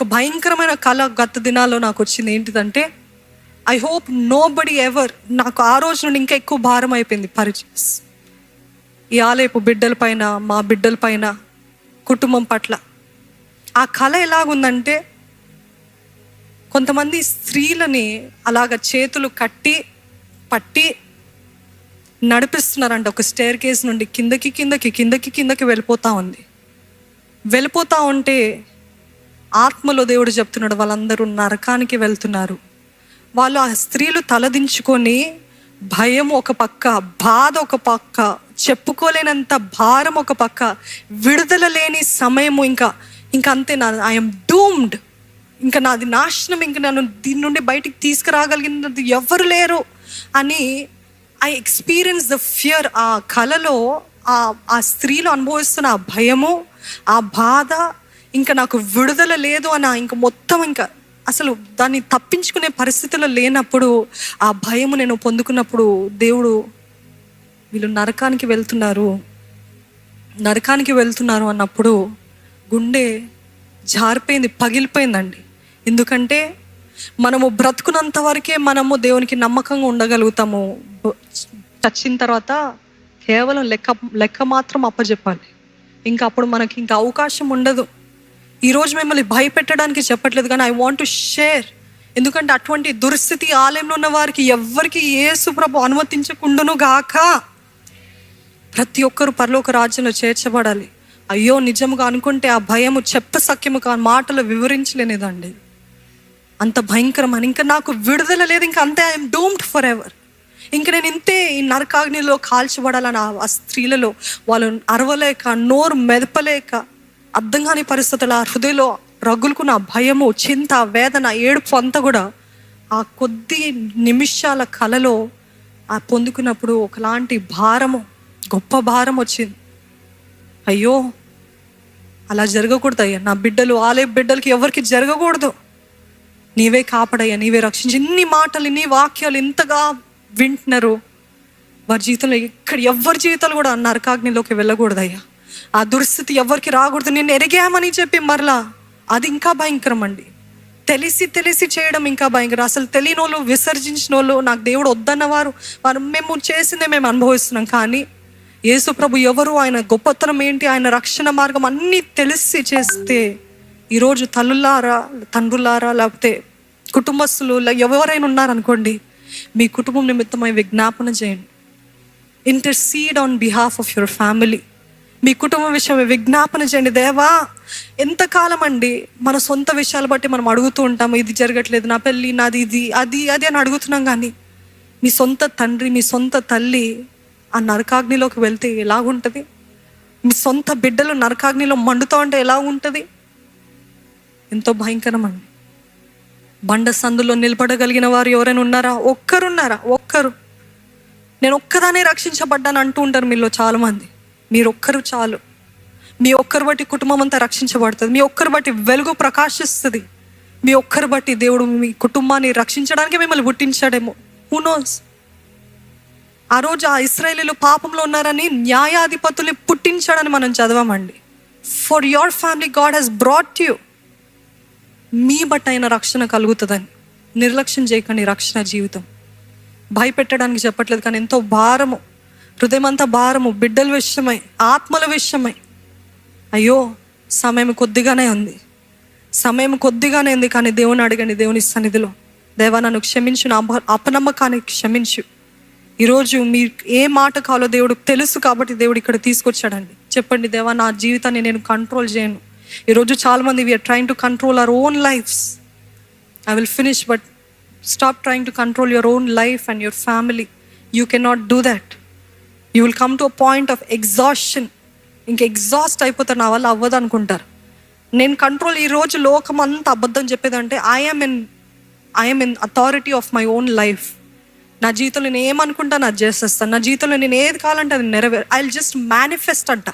ఒక భయంకరమైన కళ గత దినాల్లో నాకు వచ్చింది. ఏంటిదంటే I hope nobody ever నాకు ఆ రోజు నుండి ఇంకా ఎక్కువ భారం అయిపోయింది పరిచయస్ ఈ ఆలయపు బిడ్డల పైన మా బిడ్డల పైన కుటుంబం పట్ల. ఆ కళ ఎలాగుందంటే కొంతమంది స్త్రీలని అలాగ చేతులు కట్టి పట్టి నడిపిస్తున్నారంట. ఒక స్టేర్ కేస్ నుండి కిందకి కిందకి కిందకి కిందకి వెళ్ళిపోతా ఉంది. వెళ్ళిపోతా ఉంటే ఆత్మలో దేవుడు చెప్తున్నాడు వాళ్ళందరూ నరకానికి వెళ్తున్నారు. వాళ్ళు ఆ స్త్రీలు తలదించుకొని భయం ఒక పక్క బాధ ఒక పక్క చెప్పుకోలేనంత భారం ఒక పక్క విడుదల లేని సమయము ఇంకా ఇంకా అంతే నా ఐఎమ్ డూమ్డ్ ఇంకా నాది నాశనం ఇంకా నన్ను దీని నుండి బయటికి తీసుకురాగలిగినది ఎవరు లేరు అని ఐ ఎక్స్పీరియన్స్ ద ఫియర్ ఆ కళలో ఆ ఆ స్త్రీలు అనుభవిస్తున్న ఆ భయము ఆ బాధ ఇంకా నాకు విడుదల లేదు అన్న ఇంకా మొత్తం ఇంకా అసలు దాన్ని తప్పించుకునే పరిస్థితిలో లేనప్పుడు ఆ భయము నేను పొందుకున్నప్పుడు దేవుడు వీళ్ళు నరకానికి వెళ్తున్నారు. నరకానికి వెళ్తున్నారు అన్నప్పుడు గుండె జారిపోయింది పగిలిపోయిందండి. ఎందుకంటే మనము బ్రతుకున్నంత వరకే మనము దేవునికి నమ్మకంగా ఉండగలుగుతాము. చచ్చిన తర్వాత కేవలం లెక్క లెక్క మాత్రం అప్పచెప్పాలి. ఇంకా అప్పుడు మనకి ఇంకా అవకాశం ఉండదు. ఈరోజు మిమ్మల్ని భయపెట్టడానికి చెప్పట్లేదు కానీ ఐ వాంట్ టు షేర్ ఎందుకంటే అటువంటి దుస్థితి ఆలయంలో ఉన్న వారికి ఎవ్వరికి ఏ ప్రభు అనుమతించకుండాను గాక. ప్రతి ఒక్కరు పరలోక రాజ్యంలో చేర్చబడాలి. అయ్యో నిజముగా అనుకుంటే ఆ భయము చెప్ప సఖ్యము కా మాటలు వివరించలేనిదండి. అంత భయంకరమని ఇంకా నాకు విడుదల లేదు ఇంకా అంతే ఐఎమ్ డూమ్డ్ ఫర్ ఎవర్ ఇంక నేను ఇంతే ఈ నరకాగ్నిలో కాల్చబడాలని ఆ స్త్రీలలో వాళ్ళు అరవలేక నోరు మెదపలేక అర్థం కాని పరిస్థితులు ఆ హృదయలో రగులుకున్న భయము చింత వేదన ఏడుపు అంతా కూడా ఆ కొద్ది నిమిషాల కలలో ఆ పొందుకున్నప్పుడు ఒకలాంటి భారము గొప్ప భారం వచ్చింది. అయ్యో అలా జరగకూడదు అయ్యా. నా బిడ్డలు ఆలయ బిడ్డలకి ఎవరికి జరగకూడదు. నీవే కాపాడయ్యా నీవే రక్షించి. ఇన్ని మాటలు ఇన్ని వాక్యాలు ఇంతగా వింటున్నారు. వారి జీవితంలో ఇక్కడ ఎవరి జీవితాలు కూడా నరకాగ్నిలోకి వెళ్ళకూడదయ్యా. ఆ దుస్థితి ఎవరికి రాకూడదు. నేను ఎరిగామని చెప్పి మరలా. అది ఇంకా భయంకరం అండి. తెలిసి తెలిసి చేయడం ఇంకా భయంకరం. అసలు తెలియని వాళ్ళు విసర్జించిన వాళ్ళు నాకు దేవుడు వద్దన్న వారు వారు మేము చేసిందే మేము అనుభవిస్తున్నాం. కానీ యేసు ప్రభు ఎవరు? ఆయన గొప్పతనం ఏంటి? ఆయన రక్షణ మార్గం అన్నీ తెలిసి చేస్తే ఈరోజు తల్లులారా తండ్రులారా లేకపోతే కుటుంబస్తులు ఎవరైనా ఉన్నారనుకోండి మీ కుటుంబం నిమిత్తమై విజ్ఞాపన చేయండి. Intercede on behalf of your family మీ కుటుంబ విషయం విజ్ఞాపన చేయండి. దేవా ఎంతకాలం అండి మన సొంత విషయాలు బట్టి మనం అడుగుతూ ఉంటాము ఇది జరగట్లేదు నా పెళ్ళి నాది ఇది అది అది అని అడుగుతున్నాం కానీ మీ సొంత తండ్రి మీ సొంత తల్లి ఆ నరకాగ్నిలోకి వెళ్తే ఎలాగుంటుంది? మీ సొంత బిడ్డలు నరకాగ్నిలో మండుతూ ఉంటే ఎలా ఉంటుంది ఎంతో భయంకరమండి. బండ సందులో నిలబడగలిగిన వారు ఎవరైనా ఉన్నారా? ఒక్కరున్నారా? ఒక్కరు. నేను ఒక్కదానే రక్షించబడ్డాను అంటూ ఉంటారు మీలో చాలామంది. మీరు ఒక్కరు చాలు. మీ ఒక్కరు బట్టి కుటుంబం అంతా రక్షించబడుతుంది. మీ ఒక్కరు బట్టి వెలుగు ప్రకాశిస్తుంది. మీ ఒక్కరు బట్టి దేవుడు మీ కుటుంబాన్ని రక్షించడానికి మిమ్మల్ని పుట్టించాడేమో. హూ నోస్ ఆ రోజు ఆ ఇస్రాయేలీలు పాపంలో ఉన్నారని న్యాయాధిపతుల్ని పుట్టించాడని మనం చదవమండి. For your family God he's brought you మీ బట్టి అయిన రక్షణ కలుగుతుందని. నిర్లక్ష్యం చేయకండి రక్షణ జీవితం. భయపెట్టడానికి చెప్పట్లేదు కానీ ఎంతో భారము. హృదయం అంతా భారము బిడ్డల విషయమై ఆత్మల విషయమై. అయ్యో సమయం కొద్దిగానే ఉంది. సమయం కొద్దిగానే ఉంది కానీ దేవుని అడగండి దేవుని సన్నిధిలో. దేవా నన్ను క్షమించు నా అపనమ్మకాన్ని అపనమ్మకానికి క్షమించు. ఈరోజు మీరు ఏ మాట కావాలో దేవుడు తెలుసు కాబట్టి దేవుడు ఇక్కడ తీసుకొచ్చాడండి. చెప్పండి దేవా నా జీవితాన్ని నేను కంట్రోల్ చేయను. ఈరోజు చాలామంది we're trying to control our own lives I will finish but stop trying to control your own life and your family you can not do that you will come to a point of exhaustion ఇంక exhaust అయిపోతారు నా వల్ల అవ్వదు అనుకుంటారు. నేను control ఈ రోజు లోకం అంతా అబద్ధం చెప్పేదంటే I'm in I'm in authority of my own life నా జీవితంలో నేను ఏమనుకుంటాను అది చేసేస్తాను నా జీవితంలో నేను ఏది కావాలంటే అది నెరవేర్ ఐ జస్ట్ మేనిఫెస్ట్ అంట.